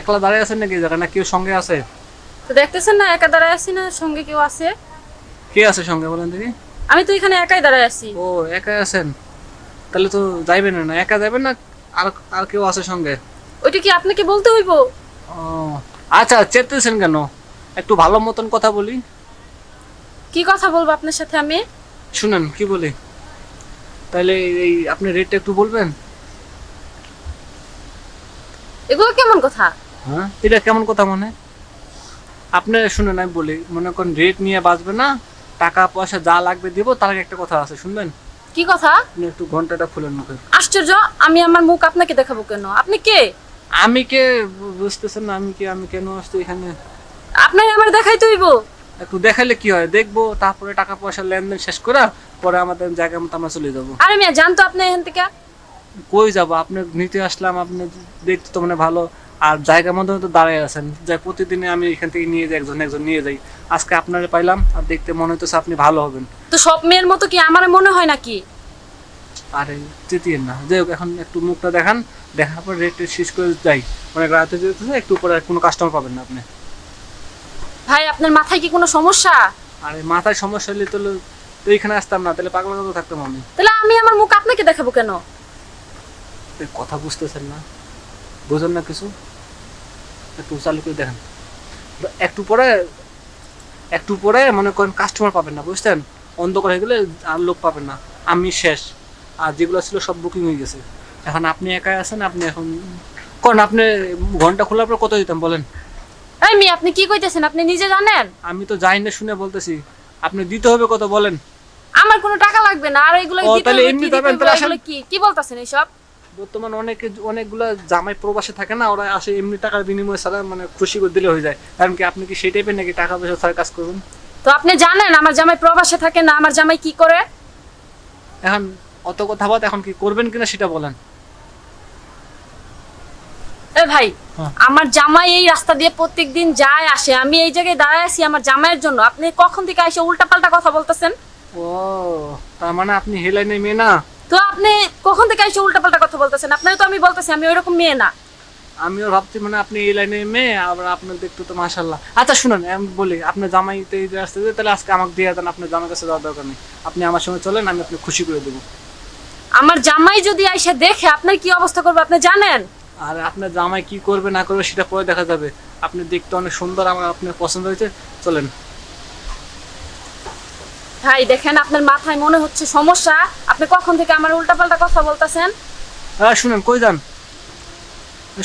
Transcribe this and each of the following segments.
একলা দাঁড়িয়ে আছেন নাকি? এই জায়গায় না কেউ সঙ্গে আছে? তো দেখতেছেন না একা দাঁড়ায় আছি না সঙ্গে কেউ আছে? কে আছে সঙ্গে বলেন দেখি। আমি তো এখানে একাই দাঁড়ায় আছি। ও একাই আছেন? তাহলে তো যাইবেন না একা যাবেন না আর আর কেউ আছে সঙ্গে? ওইটা কি আপনাকে বলতে হইব? ও আচ্ছা চেতেছেন কেন? একটু ভালো মতন কথা বলি। কি কথা বলব আপনার সাথে আমি? শুনেন কি বলি? তাহলে এই আপনি রেটটা একটু বলবেন? এগুলো কেমন কথা? হ্যাঁ? এটা কেমন কথা মনে? আপনি শুনেন আমি বলি মনে করেন রেট নিয়ে বাঁচবে না টাকা পয়সা যা লাগবে দিব তার আগে একটা কথা আছে শুনবেন? কি কথা? আপনি একটু ঘন্টাটা খুলেন মুখে আশ্চর্য আমি আমার মুখ আপনাকে দেখাবো কেন? আপনি কে? আমি কে? বুঝতেছেন না আমি কে আমি কেন আসছি এখানে? আপনার আমার দেখাইতে হইব। একটু দেখাইলে কি হয়? দেখব তারপরে টাকা পয়সা লেনদেন শেষ করে পরে আমাদের জায়গা মতো আমরা চলে যাব। আরে মিয়া জানতো আপনি এখান থেকে। কই যাব? আপনি নিতে আসলাম আপনি দেখতে তো মানে ভালো। আর জায়গা মতো তো দাঁড়ায় আছেন। যাই প্রতিদিনে আমি এখান থেকে নিয়ে যাই একজন একজন নিয়ে যাই। আজকে আপনারে পাইলাম আর দেখতে মনে হইতেছে আপনি ভালো হবেন। তো সব মেয়ের মতো কি আমার মনে হয় নাকি? আরে চেতিয়েন না। যাই হোক এখন একটু মুখটা দেখান। দেখার পর রেট শেষ করে যাই। অনেক রাতে যেতেছে একটু পরে কোনো কাস্টমার পাবেন না আপনি। ভাই আপনার মাথায় কি কোনো সমস্যা? আর মাথায় সমস্যা হলে তো এইখানে আসতাম না। তাহলে পাগলা মতো থাকতাম আমি। তাহলে আমি আমার মুখ আপনাকে দেখাবো কেন? কথা বুঝতেছেন না। বুঝেন না কিছু? একটু চালু করে দেখেন। একটু পরে একটু পরে মনে করেন কাস্টমার পাবেন না বুঝছেন? অন্ধকার হয়ে গেলে আর লোক পাবেন না। আমি শেষ। আর যেগুলো ছিল সব বুকিং হয়ে গেছে। এখন আপনি একাই আছেন আপনি এখন কোন আপনি ঘণ্টা খোলার পর কত দিতাম বলেন? মেয়ে আপনি কি কইতেছেন? আপনি নিজে জানেন? আমি তো যাই না শুনে বলতেছি। আপনি দিতে হবে কত বলেন? আমার কোনো টাকা লাগবে না আর এগুলো দিতে তাহলে কি কি? বলতাছেন এইসব বর্তমান অনেকে অনেকগুলা জামাই প্রবাসে থাকে না ওরা আসে এমনি টাকার বিনিময়ে ছাড়া মানে খুশি করে দিলে হয়ে যায়। কারণ কি আপনি কি সেই টাইপের নাকি টাকা পয়সা ছাড়া কাজ করবেন? তো আপনি জানেন আমার জামাই প্রবাসে থাকে না আমার জামাই কি করে? এখন অত কথা বাদ এখন কি করবেন কিনা সেটা বলেন। এ ভাই হ্যাঁ। আমার জামাই এই রাস্তা দিয়ে প্রত্যেকদিন যায় আসে। আমি এই জায়গায় দাঁড়ায় আছি আমার জামাইয়ের জন্য। আপনি কখন থেকে এসে উল্টাপাল্টা কথা বলতেছেন? ও তার মানে আপনি হেলাই নেই মেয়ে না? আপনি কখন থেকে এসে উল্টাপাল্টা কথা বলতেছেন? আপনার তো আমি বলতেছি আমি ওইরকম মেয়ে না। আমিও ভাবছি মানে আপনি এই লাইনে মেয়ে আবার আপনার দেখতে তো মাশাল্লাহ আচ্ছা শুনুন আমি বলি আপনার জামাইতে যে আসতে তাহলে আজকে আমাকে দিয়ে দেন আপনার জামাই কাছে যাওয়ার দরকার নেই। আপনি আমার সঙ্গে চলেন আমি আপনি খুশি করে দেবো। আমার জামাই যদি এসে দেখে আপনার কি অবস্থা করবে আপনি জানেন? আর আপনার জামাই কি করবে না করবে সেটা পরে দেখা যাবে। আপনি দেখতে অনেক সুন্দর আমার আপনার পছন্দ হয়েছে চলেন। ভাই দেখেন আপনার মাথায় মনে হচ্ছে সমস্যা। আপনি কখন থেকে আমার উল্টাপাল্টা কথা বলতেছেন? হ্যাঁ শুনেন কই যান?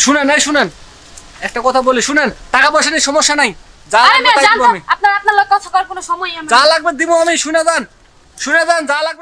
শুনেন এই শুনেন। একটা কথা বলি শুনেন টাকা পয়সা নিয়ে সমস্যা নাই। যা লাগবে তাই দিব আমি। আপনার আপনার কথা করার কোনো সময় আমি যা লাগবে দিব আমি শুনে যান শুনে যান যা লাগবে